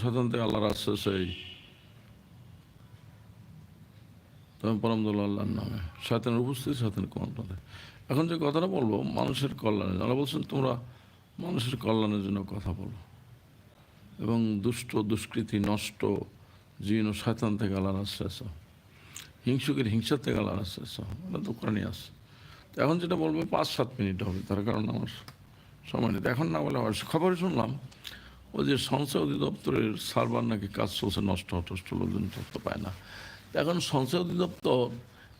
শতান থেকে আল্লাহর আশ্বাস এই তবে পরম দল আল্লাহর নামে। শয়তানের উপস্থিতি শয়তানের কমন্টনে এখন যে কথাটা বলব, মানুষের কল্যাণে আল্লাহ বলছেন, তোমরা মানুষের কল্যাণের জন্য কথা বলো। এবং দুষ্ট, দুষ্কৃতি, নষ্ট জীর্ণ শয়তান থেকে আল্লাহর আশ্বাস হিংসুকের হিংসার থেকে আল্লাহর আশ্বাস এটা তো কোরআনই তো এখন যেটা বলব পাঁচ সাত মিনিট হবে। তার কারণ আমার সময় নেই। এখন না বলে খবরে শুনলাম। ওই যে সঞ্চয় অধিদপ্তরের সার্ভার নাকি কাজ চলছে, নষ্ট হটষ্ট লোকজন তথ্য পায় না। এখন সঞ্চয় অধিদপ্তর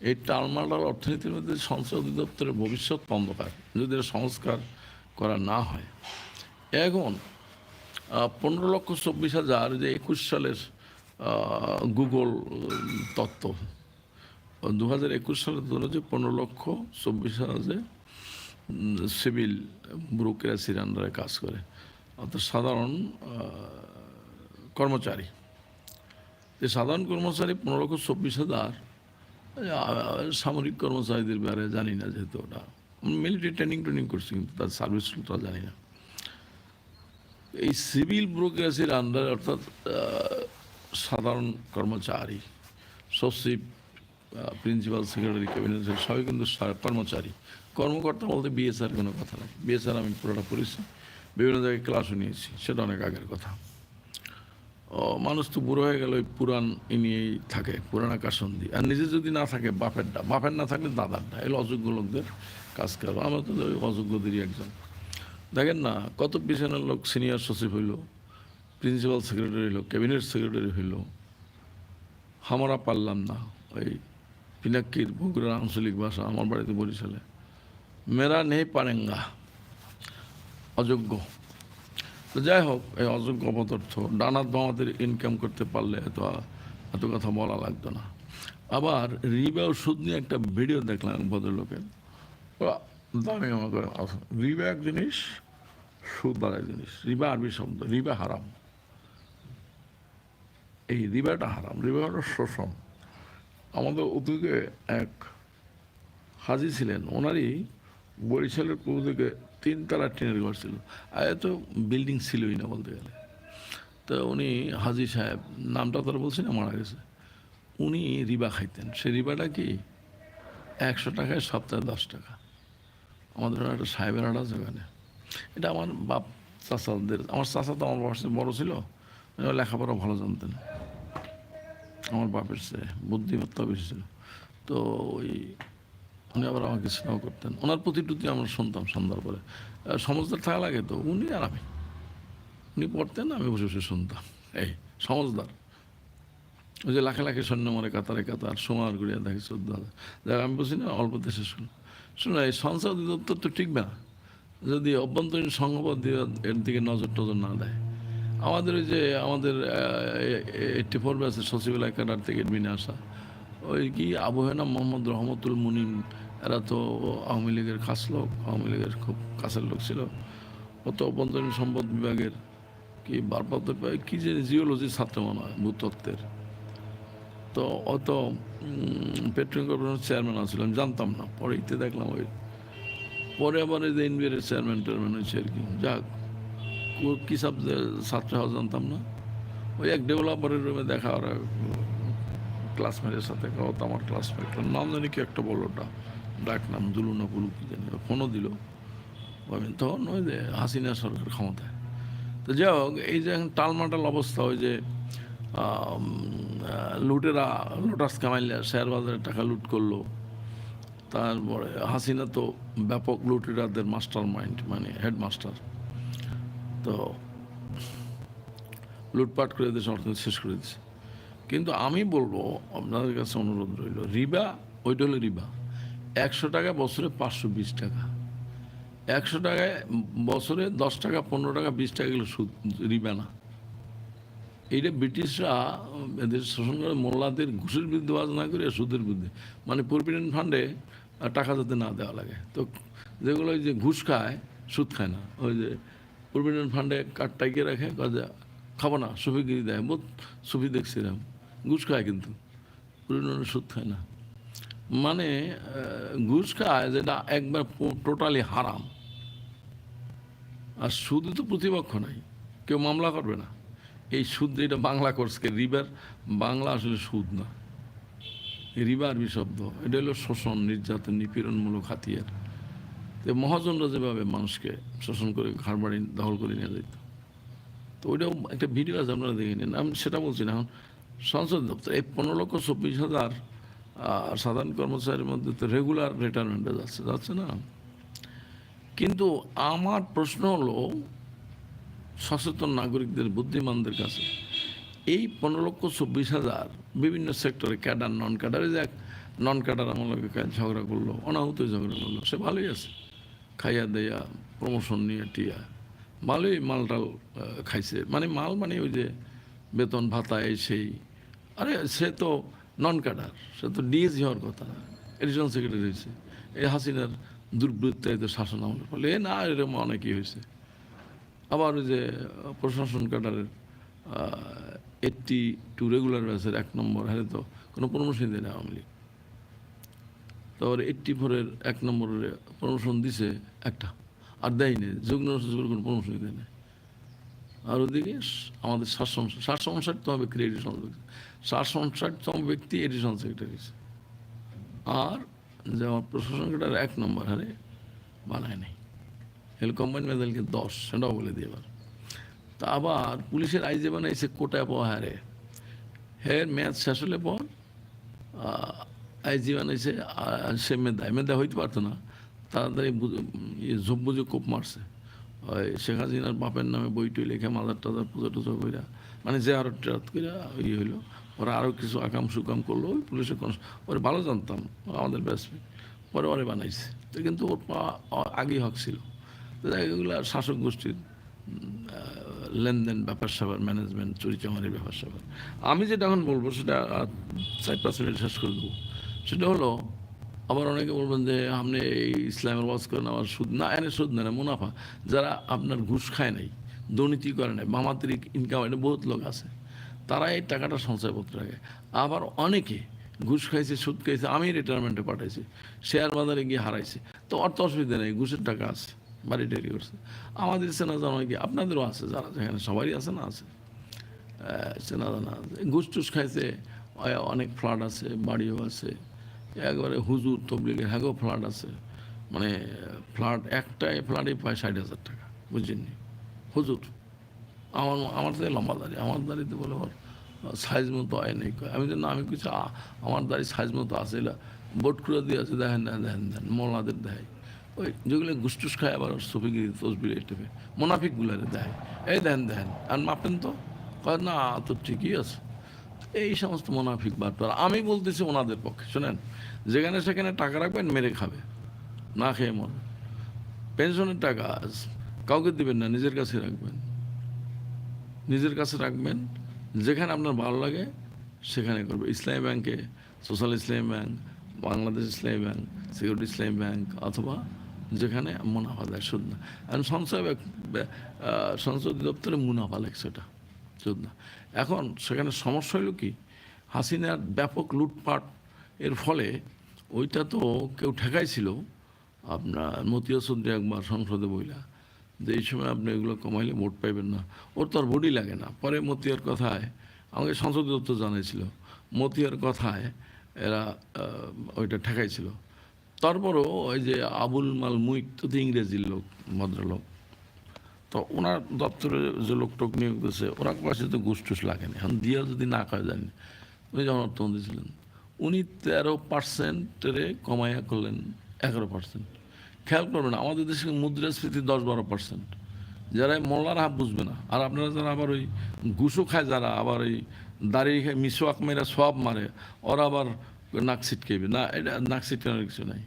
এই টালমাটাল অর্থনীতির মধ্যে সঞ্চয় অধিদপ্তরের ভবিষ্যৎ অন্ধকার, যদি সংস্কার করা না হয়। এখন পনেরো লক্ষ চব্বিশ হাজার যে একুশ সালের গুগল তত্ত্ব, দু হাজার একুশ সালের ধরে যে পনেরো লক্ষ চব্বিশ হাজার সিভিল ব্যুরোক্রেসির আন্ডারে কাজ করে। অর্থাৎ সাধারণ কর্মচারী। এই সাধারণ কর্মচারী পনেরো লক্ষ চব্বিশ হাজার সামরিক কর্মচারীদের ব্যাপারে জানি না যেহেতু ওটা। মিলিটারি ট্রেনিং ট্রেনিং করছি কিন্তু তার সার্ভিসটা জানি না। এই সিভিল ব্যুরোক্রেসির আন্ডারে অর্থাৎ সাধারণ কর্মচারী, সচিব প্রিন্সিপাল সেক্রেটারি ক্যাবিনেট সবাই কিন্তু কর্মচারী। কর্মকর্তা বলতে বিএসআর কোনো কথা নেই। বিএসআর আমি পুরোটা পড়েছি। বিভিন্ন জায়গায় ক্লাসও নিয়েছি সেটা অনেক আগের কথা। ও, মানুষ তো বুড়ো হয়ে গেল ওই পুরাণ নিয়েই থাকে, পুরাণ আকাশন্দি আর নিজে যদি না থাকে বাপেরটা বাপের না থাকলে দাদারটা এগুলো অযোগ্য লোকদের কাজ করব আমরা তো ওই অযোগ্যদেরই একজন। দেখেন না, কত পিছনের লোক সিনিয়র সচিব হইল প্রিন্সিপাল সেক্রেটারি হইল ক্যাবিনেট সেক্রেটারি হইল। আমরা পারলাম না, ওই পিনাক্কির বগুড়ার আঞ্চলিক ভাষা, আমার বাড়িতে বরিশালে। মেরা নেই পারেঙ্গা। অযোগ্য। তো যাই হোক এই অযোগ্য অপদার্থ ডানাত বামাদের ইনকাম করতে পারলে এত এত কথা বলা লাগতো না। আবার রিবা ও সুদ নিয়ে একটা ভিডিও দেখলাম ভদ্রলোকের। দামি আমাকে রিবা এক জিনিস, সুদ আর এক জিনিস। রিবা আরবি শব্দ রিবা হারাম। এই রিবাটা হারাম রিবাটা শোষণ। আমাদের ওদিকে এক হাজি ছিলেন, ওনারই বরিশালের পূর্ব দিকে তিনতলা টিনের ঘর ছিল। আর এত বিল্ডিং ছিলই না বলতে গেলে। তো উনি হাজি সাহেব, নামটা তোরা বলছি না, মারা গেছে। উনি রিবা খাইতেন। সে রিবাটা কি? একশো টাকায় সপ্তাহে দশ টাকা। আমাদের একটা সাহেবের আড়া ওখানে। এটা আমার বাপ চাচাদের, আমার চাচা তো আমার বয়সে বড় ছিল। লেখাপড়া ভালো জানতেন। আমার বাপের সে বুদ্ধিমত্তা বেশি ছিল। তো ওই উনি আবার আমাকে স্নেহ করতেন। ওনার প্রতিটুতি আমরা শুনতাম সন্ধ্যার পরে সমজদার থাকা লাগে তো, উনি আর আমি। উনি পড়তেন, আমি বসে বসে শুনতাম। এই, সমজদার। ওই যে লাখে লাখে সৈন্য মরে, কাতারে কাতার সোমার গুড়িয়া দেখে চোদ্দ হাজার দেখ আমি বলছি না অল্প দেশে শুন শুনো এই সংসদ অধিদপ্তর তো টিকবে না। যদি অভ্যন্তরীণ দিয়ে এর দিকে নজর টজর না দেয়। আমাদের ওই যে, আমাদের এইটটি ফোর ব্যাচের সচিবালয় ক্যাডার থেকে এডমিনে আসা। ওই কি আবহেনা মোহাম্মদ রহমতুল মুনিম এরা তো আওয়ামী লীগের খাস লোক, আওয়ামী লীগের খুব কাছের লোক ছিল। ও তো অভ্যন্তরীণ সম্পদ বিভাগের কি ভারপ্রাপ্ত কি যে জিওলজি ছাত্র মনে হয়, ভূতত্ত্বের। তো অত পেট্রোলিং কর্পোরেশনের চেয়ারম্যান আছিল আমি জানতাম না, পরে ইতে দেখলাম ওই। পরে আবার এই যে এনবিআর চেয়ারম্যান টেয়ারম্যান হয়েছে আর কি, যাক, কী ছাত্র হওয়া জানতাম না। ওই এক ডেভেলপারের রুমে দেখা, ওরা ক্লাসমেটের সাথে, ও তো আমার ক্লাসমেট নাম জানি কি একটা বলো ওটা। ডাক নাম দুলু না পুলু কি জানি ফোনও দিল। আমি তখন ওই যে হাসিনা সরকার ক্ষমতায়। তো যাই হোক, এই যে টালমাটাল অবস্থা ওই যে লুটেরা, লোটাস কামাইলে শেয়ার বাজারে টাকা লুট করল। তারপরে হাসিনা তো ব্যাপক লুটেরাদের মাস্টার মাইন্ড মানে হেডমাস্টার। তো লুটপাট করে দেশে অর্থনীতি শেষ করে দিচ্ছে কিন্তু আমি বলব, আপনাদের কাছে অনুরোধ রইল, রিবা, ওইটা হলো রিবা। একশো টাকা বছরে পাঁচশো বিশ টাকা। একশো টাকায় বছরে দশ টাকা, পনেরো টাকা, বিশ টাকা এগুলো সুদ রিবা না। এইটা ব্রিটিশরা এদের শোষণ করে মোল্লাদের ঘুষের বিরুদ্ধে বাজ না করে সুদের বিরুদ্ধে। মানে প্রভিডেন্ট ফান্ডে টাকা যাতে না দেওয়া লাগে। তো যেগুলো ওই যে ঘুষ খায়, সুদ খায় না। ওই যে প্রভিডেন্ট ফান্ডে কাঠ টাইকে রাখে কাজে খাব না, সুফিগিরি দেয়। বহুত সুফি দেখছিলাম ঘুষ খায় কিন্তু। প্রভিডেন্ট সুদ খায় না। মানে ঘুষ খায় যেটা একবার টোটালি হারাম। আর সুদে তো প্রতিপক্ষ নাই। কেউ মামলা করবে না। এই সুদ এটা বাংলা কোর্সকে রিবার বাংলা আসলে সুদ না। রিবার শব্দ এটা হলো শোষণ, নির্যাতন, নিপীড়নমূলক হাতিয়ার। তো মহাজনরা যেভাবে মানুষকে শোষণ করে ঘর বাড়ি দখল করে নিয়ে যেত তো ওইটাও একটা ভিডিও আছে, আপনারা দেখে নিন। আমি সেটা বলছি না। এখন সংসদ দপ্তর, এই পনেরো লক্ষ চব্বিশ হাজার আহ, সাধারণ কর্মচারীর মধ্যে তো রেগুলার রিটায়ারমেন্টে যাচ্ছে যাচ্ছে না? কিন্তু আমার প্রশ্ন হলো সচেতন নাগরিকদের বুদ্ধিমানদের কাছে এই পনেরো লক্ষ চব্বিশ হাজার বিভিন্ন সেক্টরে ক্যাডার নন ক্যাডারে যাক নন ক্যাডার আমার ঝগড়া করল অনাহুত ঝগড়া করল সে ভালোই আছে। খাইয়া দেয়া প্রমোশন নিয়ে টিয়া ভালোই মালটাল খাইছে। মানে মাল মানে ওই যে বেতন ভাতা এই সেই। আরে সে তো নন সে তো ডিএসি হওয়ার কথা। এডিশনাল সেক্রেটারি হয়েছে। এই হাসিনার দুর্বৃত্তায়িত শাসন আমলের ফলে, এ না, এরকম অনেকই হয়েছে। আবার ওই যে, প্রশাসন ক্যাডারের এইটটি টু রেগুলার ব্যাচের এক নম্বর হ্যাঁ তো, কোনো প্রমোশন দেয় না আওয়ামী লীগ। তারপরে এইটটি ফোরের এক নম্বরের প্রমোশন দিছে একটা। আর দেয়নি যুগ্ন সচিবের কোনো প্রমোশন দেয় না আর ওদিকে, আমাদের সাত সংসদ সাত সংসদতম ব্যক্তি এডিশন সাত সংসদতম ব্যক্তি এডিশন সেক্রেটারি আর যে আমার প্রশাসন ক্যাডার এক নম্বর হারে বানায় নাই। এল কম্বাইন মেজালকে দশ, সেটাও বলে দিয়ে এবার। তা আবার পুলিশের আই আইজে বানাইছে কোটায় পাওয়া হারে। হ্যাঁ ম্যাচ শেষ হলে পর আইজি বানাইছে সে মেধায়। মেধা হইতে পারতো না। তাড়াতাড়ি ইয়ে ঝব্বুজে কোপ মারছে। ওই শেখ হাসিনার বাপের নামে বই টই লেখে মাদার টাদার পুজো টুজো কইরা মানে যে আরও টেরাত কইরা ইয়ে হইল। ওরা আরও কিছু আকাম সুকাম করল, ওই পুলিশের কোন ওরে ভালো জানতাম আমাদের ব্যাটসম্যান। পরে ওরে বানাইছে। তো কিন্তু ওর পা আগেই হক ছিল। এগুলো শাসক গোষ্ঠীর লেনদেন ব্যাপার স্যাপার, ম্যানেজমেন্ট চুরি চামারির ব্যাপার স্যাপার। আমি যেটা এখন বলব, সেটা চার পাঁচ মিনিট শেষ করে দেবো। সেটা হলো, আবার অনেকে বলবেন যে, আপনি এই ইসলামের ওয়াজ করেন, আমার সুদ না, এনে সুদ না মুনাফা। যারা আপনার ঘুষ খায় নাই, দুর্নীতি করে নাই, মামাত্রিক ইনকাম এটা বহুত লোক আছে। তারা এই টাকাটা সঞ্চয়পত্র রাখে আবার অনেকে ঘুষ খাইছে, সুদ খাইছে, আমি রিটায়ারমেন্টে পাঠাইছি শেয়ার বাজারে গিয়ে হারাইছে। তো অর্থ অসুবিধা নেই, ঘুষের টাকা আছে, বাড়ি টাড়ি করছে। আমাদের চেনা জানা কি? আপনাদেরও আছে, যারা যেখানে সবারই আছে না আছে? চেনা জানা আছে। ঘুষ টুস খাইছে অনেক ফ্ল্যাট আছে, বাড়িও আছে। একবারে হুজুর তবলিগের হ্যাগো ফ্ল্যাট আছে। মানে ফ্ল্যাট একটাই ফ্ল্যাটে পায় ষাট হাজার টাকা বুঝছেননি হুজুর। আমার আমার থেকে লম্বা দাড়ি, আমার দাড়িতে বলে ওর সাইজ মতো আয় নেই। আমি যে না আমি কিছু আমার দাড়ি সাইজ মতো এলা বোট করে দিয়ে আছে, দেখেন না দেখেন দেন মোলাদের দেয় ওই যেগুলো গুসটুস খায় আবার সফিগিরি, তসবির টেপে মোনাফিকগুলারে দেয় এই দেন দেন আর মাপেন তো? কয়, না, তো ঠিকই আছে। এই সমস্ত মোনাফিক বাটপার। আমি বলতেছি ওনাদের পক্ষে, শোনেন, যেখানে সেখানে টাকা রাখবেন, মেরে খাবে, না খেয়ে মর পেনশনের টাকা কাউকে দিবেন না, নিজের কাছে রাখবেন। নিজের কাছে রাখবেন, যেখানে আপনার ভালো লাগে, সেখানে করবে। ইসলামী ব্যাংকে সোশ্যাল ইসলামী ব্যাংক, বাংলাদেশ ইসলামী ব্যাংক, সিকিউরিটি ইসলামী ব্যাংক, অথবা যেখানে মুনাফা দেয়, সুদ না এখন সঞ্চয় সঞ্চয় দপ্তরে মুনাফা লেখছে সেটা সুদ না এখন সেখানে সমস্যা হলো কি? হাসিনার ব্যাপক লুটপাট, এর ফলে ওইটা তো কেউ ঠেকাইছিল, আপনার মতিয়া চৌধুরী একবার সংসদে বইলা। যে এই সময় আপনি এগুলো কমাইলে ভোট পাইবেন না। ওর তো আর ভোটই লাগে না। পরে মতিয়ার কথায় আমাকে সংসদ দপ্তর জানাইছিল। মতিয়ার কথায় এরা ওইটা ঠেকাইছিল। তারপরও ওই যে আবুল মাল মুইক তো ইংরেজির লোক, ভদ্রলোক। তো ওনার দপ্তরে যে লোক টোক নিয়োগ দিয়েছে ওরা কাছে তো ঘুষ টুস লাগেনি। এখন দিয়ে যদি না খায় জানি উনি যখন অর্থমন্ত্রী ছিলেন, উনি তেরো পার্সেন্টেরে কমাইয়া করলেন, এগারো পার্সেন্ট। খেয়াল করবেন, আমাদের দেশে মুদ্রাস্ফীতি দশ বারো পার্সেন্ট যারা মোল্লার হাফ বুঝবে না, আর আপনারা যারা আবার ওই ঘুষও খায় যারা, আবার ওই দাঁড়িয়ে খায় মিসওয়াক মেরা সব মারে, ওরা আবার নাক ছিটকেবে না, এটা নাক ছিটকানোর কিছু নাই।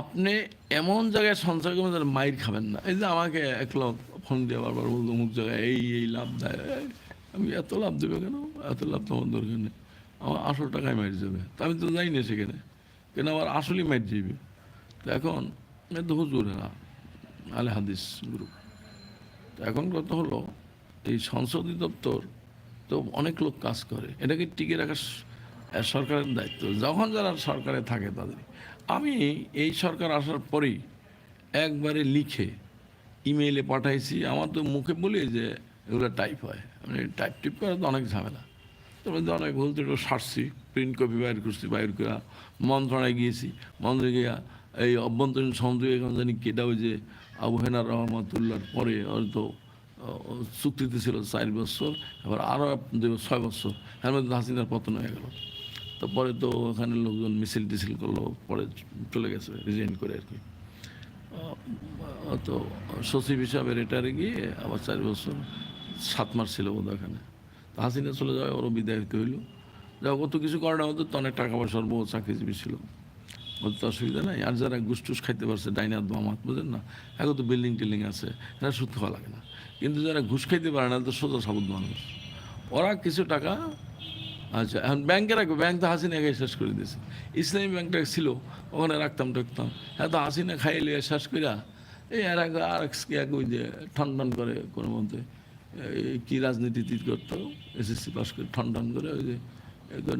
আপনি এমন জায়গায় সঞ্চয় করবেন যেন মাইর খাবেন না। এই যে আমাকে এক লোক ফোন দিয়ে বারবার বলতো, অমুক জায়গায় এই এই লাভ দেয়। আমি এত লাভ দেবে কেন? এত লাভ তোমার দরকার নেই। আমার আসল টাকায় মাইর যাবে। তা আমি তো যাই না সেখানে। কেন আমার আসলই মাইর যাবে তো এখন এ তো হুজুরেরা আলে হাদিস গ্রুপ তো এখন কথা হলো, এই সংসদীয় দপ্তর তো অনেক লোক কাজ করে। এটাকে টিকে রাখা সরকারের দায়িত্ব। যখন যারা সরকারে থাকে তাদের। আমি এই সরকার আসার পরেই একবারে লিখে ইমেইলে পাঠাইছি। আমার তো মুখে বলি যে এগুলো টাইপ হয়। মানে টাইপ টিপ করা তো অনেক ঝামেলা। তারপরে তো অনেক ভুল একটু সারছি প্রিন্ট কপি বাইর করছি, বাইর করা মন্ত্রণায় গিয়েছি। মন্ত্রণে গিয়া এই অভ্যন্তরীণ সংযোগ এখন জানি কেটা ওই যে আবু হেনার রহমাতুল্লাহর পরে হয়তো চুক্তিতে ছিল চার বছর, এবার আরও ছয় বছর। এর মধ্যে হাসিনার পতন হয়ে গেল। পরে তো ওখানে লোকজন মিছিল টিছিল করল, পরে চলে গেছে, রিজাইন করে আর কি। তো সচিব হিসাবে রিটায়ারে গিয়ে আবার চার বছর, সাত মাস ছিল বোধ ওখানে। তো হাসিনা চলে যাওয়ায় ওরও বিদায় হইতে হইল যা কত কিছু করে না হতো তো অনেক টাকা পয়সার বহু চাকরিজীবী ছিল। ওদের তো অসুবিধা নাই। আর যারা গুসটুস খাইতে পারছে ডাইনাত বামাত বুঝেন না? এখন তো বিল্ডিং টিল্ডিং আছে, এরা সুদ খাওয়া লাগে না। কিন্তু যারা ঘুষ খাইতে পারে না তো সোজা সাবুদ মানুষ। ওরা কিছু টাকা আচ্ছা এখন ব্যাংকে রাখবে ব্যাংক তো হাসিনা খাই শেষ করে দিয়েছে। ইসলামী ব্যাংকটা ছিল, ওখানে রাখতাম টাকতাম হ্যাঁ তো হাসিনা খাইয়ে লিয়ে শেষ করিয়া এই আর এক আর এক ওই যে ঠন ঠন করে কোনো মধ্যে কী রাজনীতি করতো এসএসসি পাস করে ঠন ঠন করে ওই যে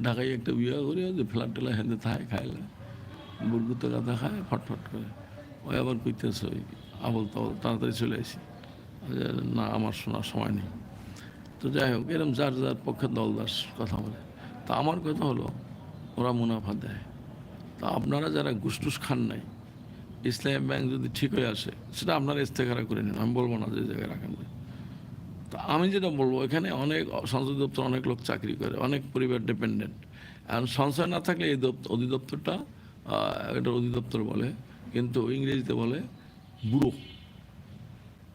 ঢাকায় একটা বিয়ে করে ওই যে ফ্ল্যাট টেলা হেঁদে থাকে খাইলে। বুর্গুতে গাদা খায় ফটফট করে। ওই আবার কইতেছে, ওই আবল তাবল, তাড়াতাড়ি চলে আসি না, আমার শোনার সময় নেই। তো যাই হোক এরকম যার যার পক্ষে দলদাস কথা বলে। তা আমার কথা হলো, ওরা মুনাফা দেয়। তা আপনারা যারা গুসটুস খান নাই, ইসলাম ব্যাংক যদি ঠিক হয়ে আসে, সেটা আপনারা ইস্তেখারা করে নিন। আমি বলব না যে জায়গায় রাখেন তা আমি যেটা বলব এখানে অনেক সঞ্চয় দপ্তর, অনেক লোক চাকরি করে, অনেক পরিবার ডিপেন্ডেন্ট আর সঞ্চয় না থাকলে এই দপ্তর অধিদপ্তরটা এটা অধিদপ্তর বলে, কিন্তু ইংরেজিতে বলে ব্যুরো,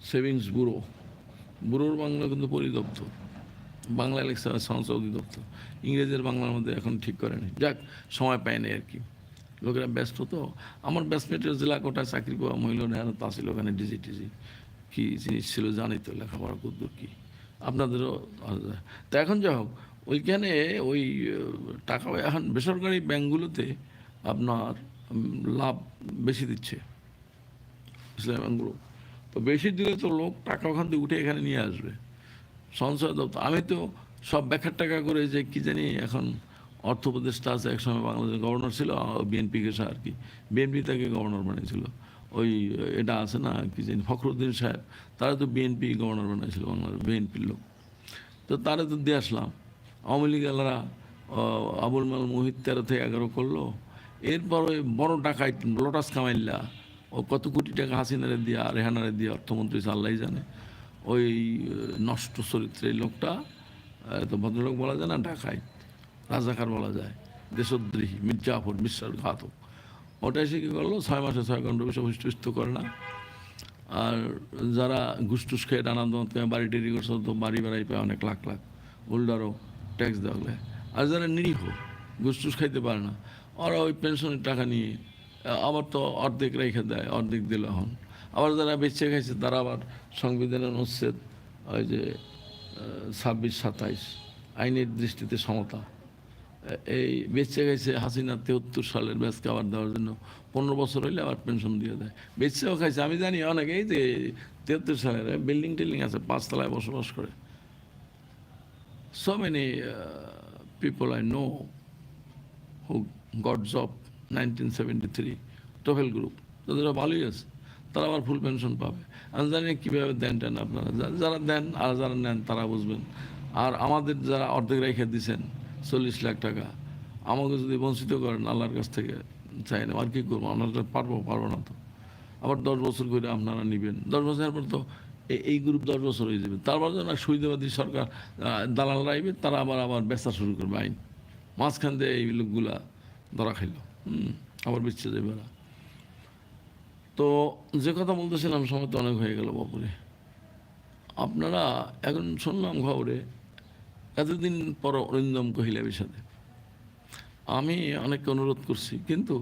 সেভিংস ব্যুরো। ব্যুরোর বাংলা কিন্তু পরিদপ্তর। বাংলা লেখা সঞ্চয় অধিদপ্তর। ইংরেজের বাংলার মধ্যে এখন ঠিক করেনি। যাক, সময় পায়নি আর কি। লোকেরা ব্যস্ত তো। আমার ব্যাসমেটের জেলা কোটায় চাকরি পাওয়া মহিলারা এরা তা ছিল ওখানে ডিজি টিজি। কী জিনিস ছিল জানি তো লেখাপড়া কদ্দূর কী। আপনাদেরও। তা এখন যা হোক, ওইখানে ওই টাকা এখন বেসরকারি ব্যাঙ্কগুলোতে আপনার লাভ বেশি দিচ্ছে ইসলাম ব্যাঙ্কগুলো তো বেশি দিলে তো লোক টাকা ওখান থেকে উঠে এখানে নিয়ে আসবে। সঞ্চয় দপ্তর, আমি তো সব ব্যাখ্যার টাকা করে যে কি জানি এখন অর্থ উপদেষ্টা আছে, একসময় বাংলাদেশের গভর্নর ছিল বিএনপি কে আর কি। বিএনপি তাকে গভর্নর বানিয়েছিল। ওই, এটা আছে না, কি জানি, ফখরুদ্দিন সাহেব তারা তো বিএনপি গভর্নর বানিয়েছিল বাংলাদেশ, বিএনপির লোক। তো তারা তো দিয়ে আসলাম। আওয়ামী লীগ এলারা আবুল মাল মোহিত তেরো থেকে এগারো করল। এরপর ওই বড় টাকায় লোটাস কামাইল্লা ও কত কোটি টাকা হাসিনারে দিয়া, রেহানারে দিয়া অর্থমন্ত্রী আল্লাহ জানে। ওই নষ্ট চরিত্রের লোকটা তো ভদ্রলোক বলা যায় না, ঢাকায়, রাজাকার বলা যায়, দেশদ্রোহী মির্জাফর বিশ্বাসঘাতক ওটা এসে কী করল, ছয় মাসে ছয় ঘণ্টা বেশি হুষ্ট করে না। আর যারা ঘুষটুস খেয়ে দমত করে বাড়ি টেরি করছে, তো বাড়ি বেড়াই পায় অনেক লাখ লাখ। উল্টারও ট্যাক্স দেওয়া আর যারা নিরীহ ঘুষটুস খাইতে পারে না ওরা ওই পেনশনের টাকা নিয়ে আবার তো অর্ধেক রেখে দেয়, অর্ধেক দিলে হন আবার যারা বেঁচে খাইছে তারা আবার সংবিধানের অনুচ্ছেদ, ওই যে ছাব্বিশ, সাতাইশ, আইনের দৃষ্টিতে সমতা। এই বেঁচে গেছে হাসিনা তেহত্তর সালের ব্যাস খাবার দেওয়ার জন্য পনেরো বছর হইলে আবার পেনশন দিয়ে দেয়। বেঁচেও খাইছে, আমি জানি অনেক, এই যে তেহত্তর সালের বিল্ডিং টিল্ডিং আছে, পাঁচতলায় বসবাস করে। So people I know I know who nineteen 1973 TOEFL group তাদের ভালোই আছে তারা আবার ফুল পেনশন পাবে। আমি জানি কীভাবে দেন টেন আপনারা। যারা দেন আর যারা নেন তারা বুঝবেন। আর আমাদের যারা অর্ধেক রেখে দিছেন চল্লিশ লাখ টাকা আমাকে যদি বঞ্চিত করেন আল্লাহর কাছ থেকে চাই না। আর কী করব? আপনারা পারব পারব না তো। আবার দশ বছর করে আপনারা নেবেন। দশ বছরের পর তো এই গ্রুপ দশ বছর হয়ে যাবে। তারপর যেন সুবিধাবাদী সরকার আহ, দালালরা আইবে তারা আবার আবার বেচা শুরু করবে আইন। মাঝখান দিয়ে এই লোকগুলা ধরা খাইল। আবার বেঁচে যাবে না। তো যে কথা বলতেছিলাম, সময় তো অনেক হয়ে গেল বাপুরে। আপনারা এখন শুনলাম খবরে, এতদিন পর অরিন্দম কহিলাবির সাথে আমি অনেককে অনুরোধ করছি, কিন্তু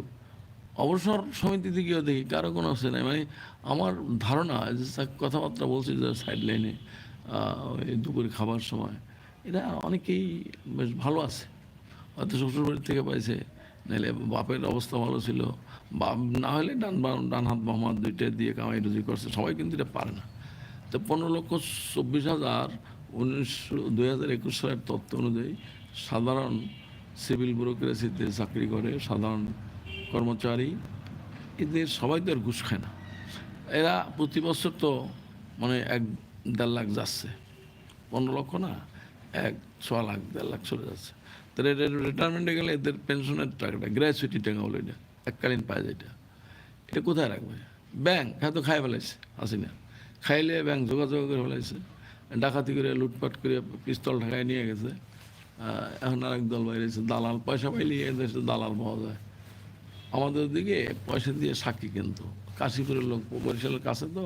অবসর সমিতি থেকেও দেখি কারও কোনো আছে নাই। মানে আমার ধারণা যে কথাবার্তা বলছি যে সাইড লাইনে ওই দুপুরে খাবার সময় এরা অনেকেই বেশ ভালো আছে। হয়তো শ্বশুরবাড়ির থেকে পাইছে নাহলে বাপের অবস্থা ভালো ছিল। বাপ না হলে ডান ডান হাত বাম দুইটা দিয়ে কামাই রুজি করছে, সবাই কিন্তু এটা পারে না। তো পনেরো লক্ষ চব্বিশ হাজার উনিশশো দুই হাজার একুশ সালের তথ্য অনুযায়ী সাধারণ সিভিল ব্যুরোক্রেসিতে চাকরি করে সাধারণ কর্মচারী। এদের সবাই তো আর ঘুষ খায় না। এরা প্রতি বছর তো মানে এক দেড় লাখ যাচ্ছে। পনেরো লক্ষ না, এক ছ লাখ, দেড় লাখ চলে যাচ্ছে। তাহলে রিটায়ারমেন্টে গেলে এদের পেনশনের টাকাটা গ্র্যাচুইটি টাকা বলে এটা, এককালীন পায় যেটা এটা। কোথায় রাখবে? ব্যাংক হয়তো খাই ফেলাইছে আসি না খাইলে ব্যাংক যোগাযোগ করে ফেলাইছে। ডাকাতি করে, লুটপাট করে পিস্তল ঢাকায় নিয়ে গেছে। এখন আরেক দল বাইরেছে দালাল। পয়সা পাইলে এদেশে দালাল পাওয়া যায়। আমাদের দিকে পয়সা দিয়ে সাক্ষী কিন্তু। কাশীপুরের লোক, বরিশালের কাছে তো,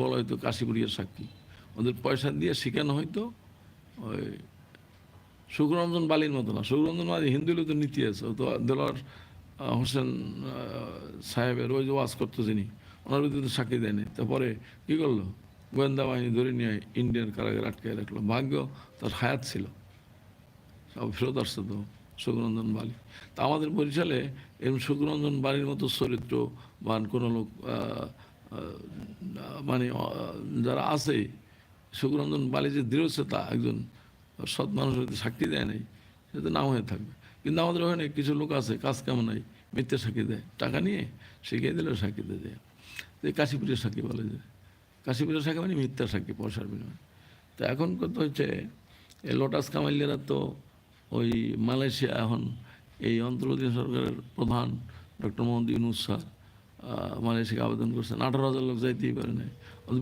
বলা হয়তো কাশীপুরের সাক্ষী। ওদের পয়সা দিয়ে শিখানো হয়তো, ওই সুখরঞ্জন বালির মতো না। সুখরঞ্জন বালি হিন্দু লোক তো নীতি আছে। তো দেলোয়ার হোসেন সাহেবের ওই যে ওয়াজ করতো যিনি, ওনার বিরুদ্ধে সাক্ষী দেয়নি। তারপরে কী করল? গোয়েন্দা বাহিনী ধরে নিয়ে ইন্ডিয়ান কারাগারে আটকে রাখল। ভাগ্য তার হায়াত ছিল। সব ফেরত আসছে তো সুখরঞ্জন বালি। তা আমাদের বরিশালে এরকম সুখরঞ্জন বালির মতো চরিত্র বা কোনো লোক মানে যারা আছে, সুখরঞ্জন বালি যে দৃঢ়চেতা একজন সৎ মানুষ যদি সাক্ষী দেয় নাই সে তো নাম হয়ে থাকবে। কিন্তু আমাদের ওখানে কিছু লোক আছে, কাজ কেমন নাই, মিথ্যে সাক্ষী দেয়। টাকা নিয়ে শিখিয়ে দিলেও সাক্ষী দিয়ে দেয়। তো কাশীপুরের সাক্ষী বলে যে, কাশীপুরের সাক্ষী মানে মিথ্যা সাক্ষী, পয়সার বিনিময়ে। তো এখন কত হচ্ছে এই লোটাস কামালিয়ারা তো ওই মালয়েশিয়া এখন এই অন্তর্বর্তী সরকারের প্রধান ডক্টর মোহাম্মদ ইউনুস স্যার মালয়েশিয়াকে আবেদন করছেন। আঠারো হাজার লোক যাইতেই পারে অন্তত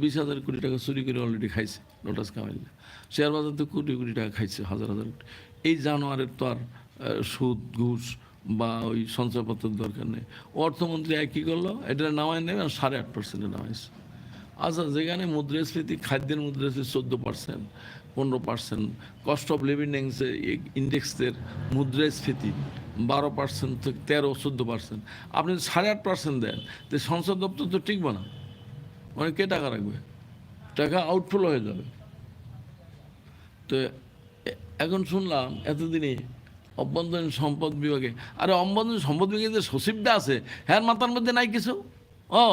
বিশ হাজার কোটি টাকা চুরি করে অলরেডি খাইছে লোটাস কামালিয়া শেয়ার বাজার তো কোটি কোটি টাকা খাইছে, হাজার হাজার কোটি। এই জানোয়ারের তো আর সুদ, ঘুষ বা ওই সঞ্চয়পত্রের দরকার নেই। অর্থমন্ত্রী এক কী করল? এটা নামায় নেবে আর সাড়ে আট পার্সেন্টে নামাইছে। আচ্ছা যেখানে মুদ্রাস্ফীতি, খাদ্যের মুদ্রাস্ফীতি চোদ্দ পার্সেন্ট পনেরো পার্সেন্ট কস্ট অফ লিভিং ইন্ডেক্সের মুদ্রাস্ফীতি বারো পার্সেন্ট থেকে তেরো, চোদ্দ পার্সেন্ট আপনি সাড়ে আট পার্সেন্ট দেন, তো সংসদ দপ্তর তো টিকবে না। মানে কে টাকা রাখবে? টাকা আউটফ্লো হয়ে যাবে। তো এখন শুনলাম এতদিনে অভ্যন্তরীণ সম্পদ বিভাগে, আরে অভ্যন্তরীণ সম্পদ বিভাগে যে সচিবটা আছে হ্যাঁ মাথার মধ্যে নাই কিছু? ও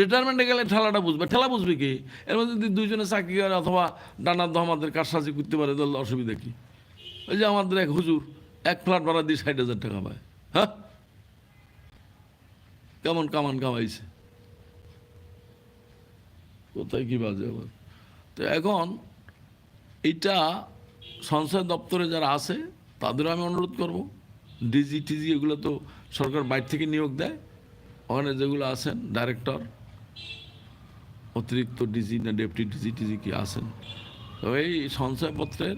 রিটায়ারমেন্টে গেলে ঠেলাটা বুঝবে। ঠেলা বুঝবে কি? এর মধ্যে যদি দুইজনে চাকরি করে অথবা ডানার দমাদের কারসাজি করতে পারে, তাহলে অসুবিধা কি? ওই যে আমাদের এক হুজুর, এক ফ্ল্যাট ভাড়া দিয়ে ষাট হাজার টাকা পায়। হ্যাঁ? কেমন কামান কামাইছে? কোথায় কি বাজে আবার তো এখন এটা সংসদ দপ্তরে যারা আছে, তাদেরও আমি অনুরোধ করব। ডিজি, টিজি এগুলো তো সরকার বাইরে থেকে নিয়োগ দেয়। ওখানে যেগুলো আছেন ডাইরেক্টর অতিরিক্ত ডিজি না ডেপুটি ডিজি, টিজি কি আছেন? তো এই সঞ্চয়পত্রের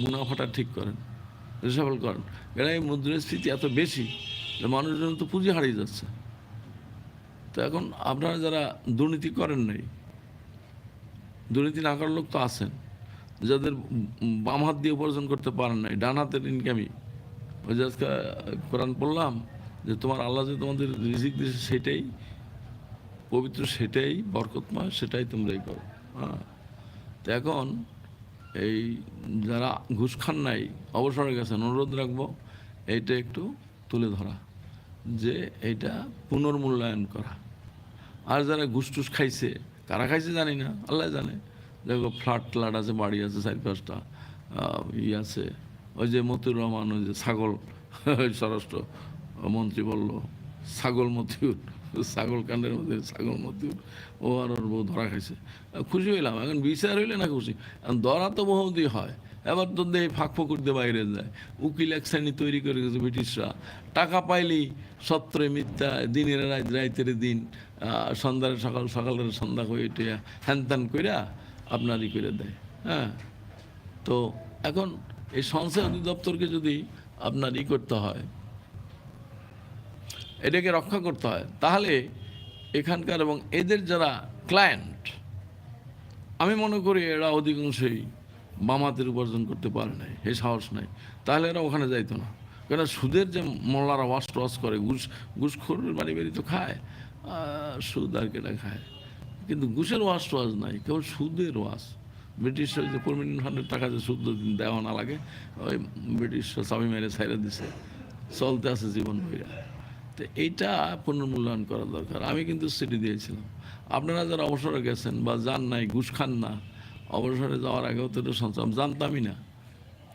মুনাফাটা ঠিক করেন রিসাবল করেন। কারণ এই মুদ্রাস্ফীতি এত বেশি যে মানুষজন তো পুঁজি হারিয়ে যাচ্ছে। তো এখন আপনারা যারা দুর্নীতি করেন নাই দুর্নীতি না করার লোক তো আছেন। যাদের বাম হাত দিয়ে উপার্জন করতে পারেন নাই, ডান হাতের ইনকামই ওই যে আজকে কোরআন পড়লাম যে তোমার আল্লাহ যে তোমাদের রিজিক দিয়েছে সেটাই, পবিত্র সেটাই, বরকতময় সেটাই তোমরাই করো। হ্যাঁ। তো এখন এই যারা ঘুষ খান নাই, অবসরে গেছেন, অনুরোধ রাখব এইটা একটু তুলে ধরা যে এইটা পুনর্মূল্যায়ন করা। আর যারা ঘুষ টুস খাইছে কারা খাইছে জানি না, আল্লাহ জানে। দেখো ফ্ল্যাট ট্লাট আছে, বাড়ি আছে, চার পাঁচটা ই আছে। ওই যে মতিউর রহমান, ওই যে ছাগল, স্বরাষ্ট্র মন্ত্রী বলল, ছাগল মতিউর, ছাগল কাণ্ডের মধ্যে ছাগল মতিউর, ও আর ওর বউ ধরা খাইছে। খুশি হইলাম, এখন বিচার হইলে না খুশি? ধরা তো বহুদি হয়। এবার তো দেহে ফাঁক ফকুর দিয়ে বাইরে যায়। উকিল এক শ্রেণি তৈরি করে গেছে ব্রিটিশরা। টাকা পাইলেই সত্রে মিথ্যা, দিনের রাত, রাইতের দিন সন্ধ্যার সকাল, সকালের সন্ধ্যা হয়ে উঠে হ্যান ত্যান কইরা আপনার ই করে দেয়। হ্যাঁ? তো এখন এই সংসদ অধিদপ্তরকে যদি আপনার ই করতে হয়, এটাকে রক্ষা করতে হয়, তাহলে এখানকার এবং এদের যারা ক্লায়েন্ট আমি মনে করি এরা অধিকাংশই বামাতের উপার্জন করতে পারে নাই, হে সাহস নাই। তাহলে এরা ওখানে যাইতো না। কেন সুদের যে মোল্লারা ওয়াশ টস করে, ঘুষ, ঘুষখোরের বাড়ি বাড়ি তো খায় সুদ আর কেটা খায়। কিন্তু ঘুষের ওয়াশ টোয়াশ নাই, কেবল সুদের ওয়াশ। ব্রিটিশ ওই যে পারমানেন্ট ফান্ডের টাকা যে সুদ দেওয়া না লাগে, ওই ব্রিটিশ চাবি মেরে ছাইরা দিছে। চলতে আছে জীবন বইরা তো এইটা পুনর্মূল্যায়ন করা দরকার। আমি কিন্তু সিটি দিয়েছিলাম। আপনারা যারা অবসরে গেছেন বা যান নাই, ঘুষ খান না অবসরে যাওয়ার আগেও তো আমি জানতামই না।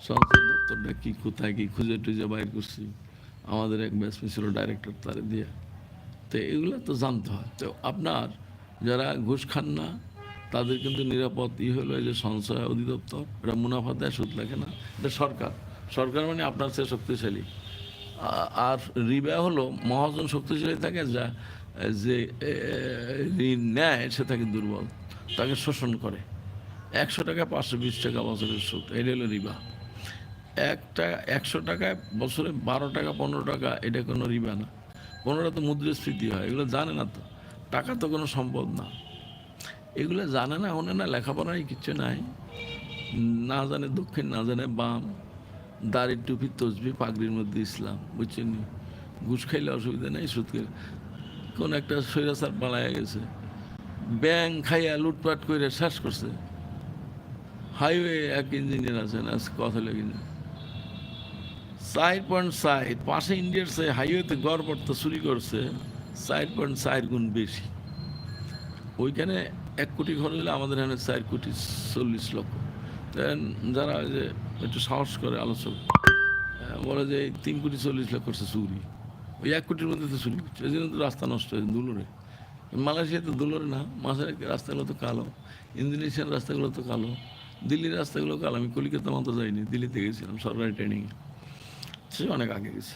সঞ্চয় দপ্তরটা কী, কোথায় কী খুঁজে টুজে বাইর করছি? আমাদের এক ব্যাচমি ছিল, ডাইরেক্টর তারে দিয়ে। তো এগুলো তো জানতে হয়। তো আপনার যারা ঘুষ খান না, তাদের কিন্তু নিরাপদ ই হলো যে সঞ্চয় অধিদপ্তর। এটা মুনাফা দেয়, সুদ লাগে না। এটা সরকার। সরকার মানে আপনার চেয়ে শক্তিশালী। আর রিবা হলো মহাজন শক্তিশালী থাকে, যা যে ঋণ নেয়, সে তাকে দুর্বল। তাকে শোষণ করে। একশো টাকা পাঁচশো বিশ টাকা বছরের সুদ এটা হলো রিবা। একটা একশো টাকায় বছরে বারো টাকা, পনেরো টাকা, এটা কোনো রিবা না। পনেরো তো মুদ্রাস্ফীতি হয়, এগুলো জানে না তো। টাকা তো কোনো সম্পদ না। এগুলো জানে না ওনে না লেখাপড়াই কিচ্ছু নাই। না জানে দক্ষিণ, না জানে বাম। দাড়ির টুপি, তসবি, পাগড়ির মধ্যে ইসলাম, বুঝছেন? ঘুষ খাইলে অসুবিধা নেই, সুদ কোন একটা সৈরাচার পালায় গেছে। ব্যাং খাইয়া লুটপাট করে শেষ করছে। হাইওয়ে এক ইঞ্জিনিয়ার আছেন আজ কথা লেগে চার পয়েন্ট সাইড পাশে ইন্ডিয়ার সে হাইওয়েতে গড় পড়তে চুরি করছে, চার পয়েন্ট চার গুণ বেশি। ওইখানে এক কোটি খরচ হলে আমাদের এখানে চার কোটি চল্লিশ লক্ষ। দেন যারা ওই যে একটু সাহস করে আলোচক বলে যে তিন কোটি চল্লিশ লক্ষ করছে চুরি। ওই এক কোটির মধ্যে তো চুরি করছে এই জন্য তো রাস্তা নষ্ট হয়েছে, দুলোরে। মালয়েশিয়া তো দুলোরে না মাসের রাস্তাগুলো তো কালো, ইন্দোনেশিয়ার রাস্তাগুলো তো কালো। দিল্লির রাস্তাগুলো কালো আমি কলিকাতা মতো যাইনি, দিল্লিতে গেছিলাম, সরকারি ট্রেনিংয়ে সে অনেক আগে গেছে।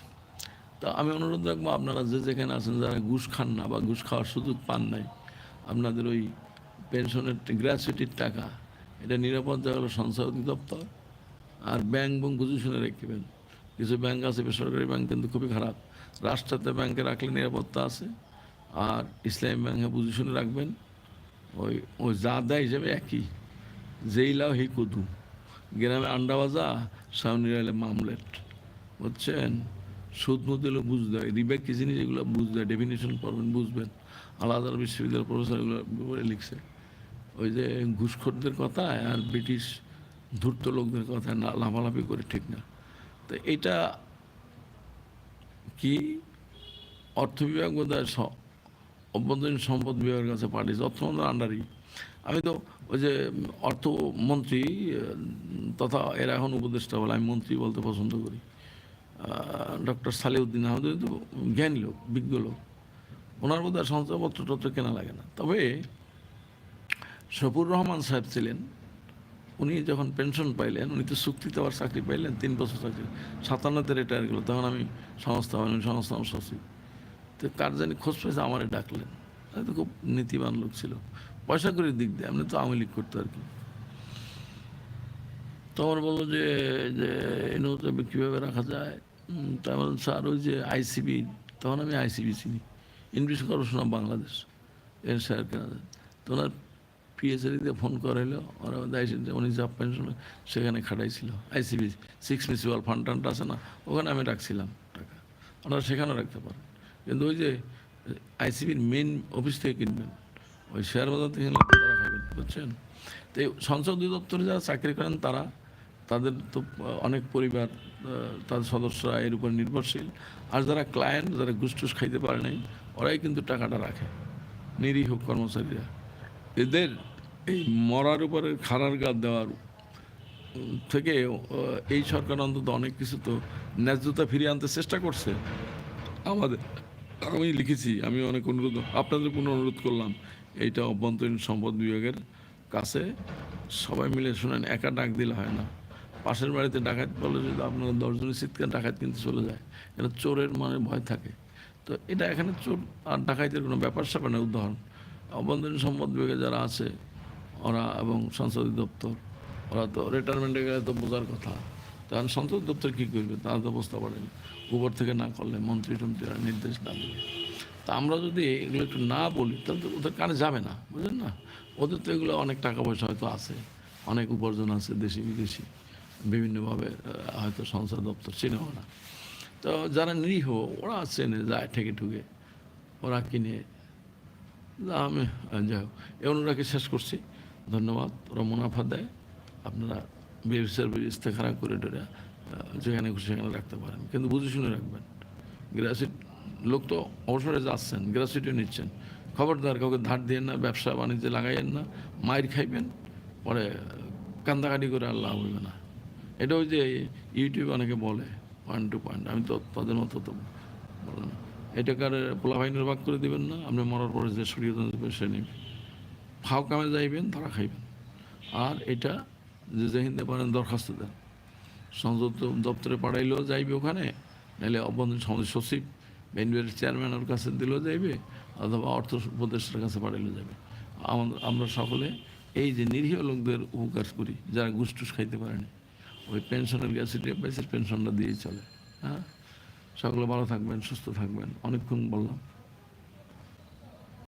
তা আমি অনুরোধ রাখব আপনারা যে যেখানে আছেন, যারা ঘুষ খান না বা ঘুষ খাওয়ার সুযোগ পান নাই, আপনাদের ওই পেনশনের গ্র্যাচুইটির টাকা, এটা নিরাপদ হলো সঞ্চয় অধিদপ্তর আর ব্যাংক এবং বুঝে শুনে রাখবেন কিছু ব্যাংক আছে, বেসরকারি ব্যাংক কিন্তু খুবই খারাপ। রাষ্ট্রায়ত্ত ব্যাংকে রাখলে নিরাপত্তা আছে আর ইসলামী ব্যাংকে বুঝে শুনে রাখবেন। ওই ওই যা দেয় হিসেবে একই। যেই লাও হি কুদু। গ্রামে আন্ডা ভাজা, সামনে এলে মামলেট। বুঝছেন? সুদ এগুলো বুঝতে হয় রিব্যাক কি জিনিস এগুলো বুঝতে হয় ডেফিনেশন পড়বেন, বুঝবেন। আলাদা বিশ্ববিদ্যালয়ের প্রফেসর এগুলো ব্যাপারে লিখছে। ওই যে ঘুষখোরদের কথা আর ব্রিটিশ ধূর্ত লোকদের কথা না, লাফালাফি করে ঠিক না। তো এটা কি? অর্থ বিভাগ বোধ হয় অভ্যন্তরীণ সম্পদ বিভাগের কাছে পাঠিয়েছে। অর্থমন্ত্রীর আন্ডারই। আমি তো ওই যে অর্থমন্ত্রী, তথা এরা এখন উপদেষ্টা বলে আমি মন্ত্রী বলতে পছন্দ করি। ডক্টর সালেউদ্দিন আহমেদ তো জ্ঞানী লোক, বিজ্ঞ লোক। ওনার বোধ হয় সঞ্চয়পত্র টত্র কেনা লাগে না। তবে শফুর রহমান সাহেব ছিলেন, উনি যখন পেনশন পাইলেন, উনি তো চুক্তিতে আবার চাকরি পাইলেন, তিন বছর চাকরি। সাতান্নতে রিটায়ার গেল, তখন আমি সংস্থা হইলাম সংস্থা সচিব। তো কার জানি খোঁজ পেয়েছে, আমারে ডাকলেন। তো খুব নীতিবান লোক ছিল। পয়সা করে দিক দিয়ে আপনি তো আওয়ামী লীগ করতো আর কি। তো আমার বলল যে নৌকা কীভাবে রাখা যায়? উম, তা বললাম স্যার ওই যে আইসিবি তখন আমি আইসিবি চিনি। Invest corporation of Bangladesh. এর স্যার কেনা যায় তো ওনার পিএইচডিতে ফোন করাইলো ওরা উনি জাপ পেনশন সেখানে খাটাইছিল। আইসিবি সিক্স মিউনিসিপাল ফান্ড টান্ড আছে না ওখানে আমি রাখছিলাম টাকা। ওনারা সেখানেও রাখতে পারেন। কিন্তু ওই যে আইসিবির মেন অফিস থেকে কিনবেন। ওই শেয়ার বাজার থেকে কিনলে তারা খাবেন বুঝছেন তো এই সঞ্চয় অধিদপ্তরে যারা চাকরি করেন তারা, তাদের তো অনেক পরিবার তাদের সদস্যরা এর উপর নির্ভরশীল। আর যারা ক্লায়েন্ট যারা ঘুষ টুস খাইতে পারে নাই, ওরাই কিন্তু টাকাটা রাখে, নিরীহ কর্মচারীরা। এদের এই মরার উপরে খারার গাদ দেওয়ার থেকে এই সরকার অন্তত অনেক কিছু তো ন্যায্যতা ফিরিয়ে আনতে চেষ্টা করছে। আমাদের, আমি লিখেছি, আমি অনেক অনুরোধ, আপনাদের কোনো অনুরোধ করলাম এইটা অভ্যন্তরীণ সম্পদ বিভাগের কাছে সবাই মিলে শুনেন, একা ডাক দিলে হয় না। পাশের বাড়িতে ডাকাত বলে যদি আপনারা দশজনের চিৎকার ডাকাত কিন্তু চলে যায়, এটা চোরের মানে ভয় থাকে। তো এটা এখানে চোর আর ডাকাইতের কোনো ব্যাপার স্যাপার না, উদাহরণ। অভ্যন্তরীণ সম্পদ বিভাগে যারা আছে, ওরা এবং সংসদীয় দপ্তর, ওরা তো রিটায়ারমেন্টে গেলে তো বোঝার কথা। তখন সংসদ দপ্তর কী করবে? তারা তো বুঝতে পারেন। উপর থেকে না করলে মন্ত্রী টন্ত্রীরা নির্দেশ না দিলে তা আমরা যদি এগুলো একটু না বলি, তাহলে তো ওদের কানে যাবে না, বুঝলেন না? ওদের তো এগুলো অনেক টাকা পয়সা হয়তো আছে, অনেক উপার্জন আছে দেশি বিদেশি, বিভিন্নভাবে হয়তো সংসার দপ্তর চেনেও না। তো যারা নিরীহ, ওরা চেনে, যায় ঠেকে ঠুকে, ওরা কিনে। আমি যাই হোক এই অনুরাগে শেষ করছি। ধন্যবাদ, ওরা মুনাফা দেয়। আপনারা ব্যবসার ইস্তেখারা করে যেখানে খুশি সেখানে রাখতে পারেন। কিন্তু বুঝে শুনে রাখবেন, গ্রাসিট লোক তো অবসরে যাচ্ছেন গ্রাসিটিও নিচ্ছেন। খবরদার কাউকে ধার দিয়ে না, ব্যবসা বাণিজ্যে লাগাইয়েন না মায়ের খাইবেন, পরে কান্দাকাটি করে আর লাভ হইবে না। এটা ওই যে ইউটিউবে অনেকে বলে পয়েন্ট টু পয়েন্ট আমি তো তাদের মতো তো বললাম এটাকার পোলাভাইনের ভাগ করে দিবেন না, আপনি মরার পরে যে সরিয়ে দেবেন, সে নেবে। ফাও কামে যাইবেন তারা খাইবেন। আর এটা যে যেহিন্দে পারেন দরখাস্ত দেন। সংযুক্ত দপ্তরে পাঠাইলেও যাইবে ওখানে, নাহলে অভ্যন্তরীণ সমাজ সচিব বেনবের চেয়ারম্যানের কাছে দিলেও যাইবে, অথবা অর্থ উপদেষ্টার কাছে পাঠাইলেও যাবে আমরা সকলে এই যে নিরীহ লোকদের উপকার করি, যারা গুষ্টুস খাইতে পারে না। ওই পেনশনের গ্যাসিটি পাইছে পেনশনটা দিয়েই চলে। হ্যাঁ? সকলে ভালো থাকবেন, সুস্থ থাকবেন। অনেকক্ষণ বললাম।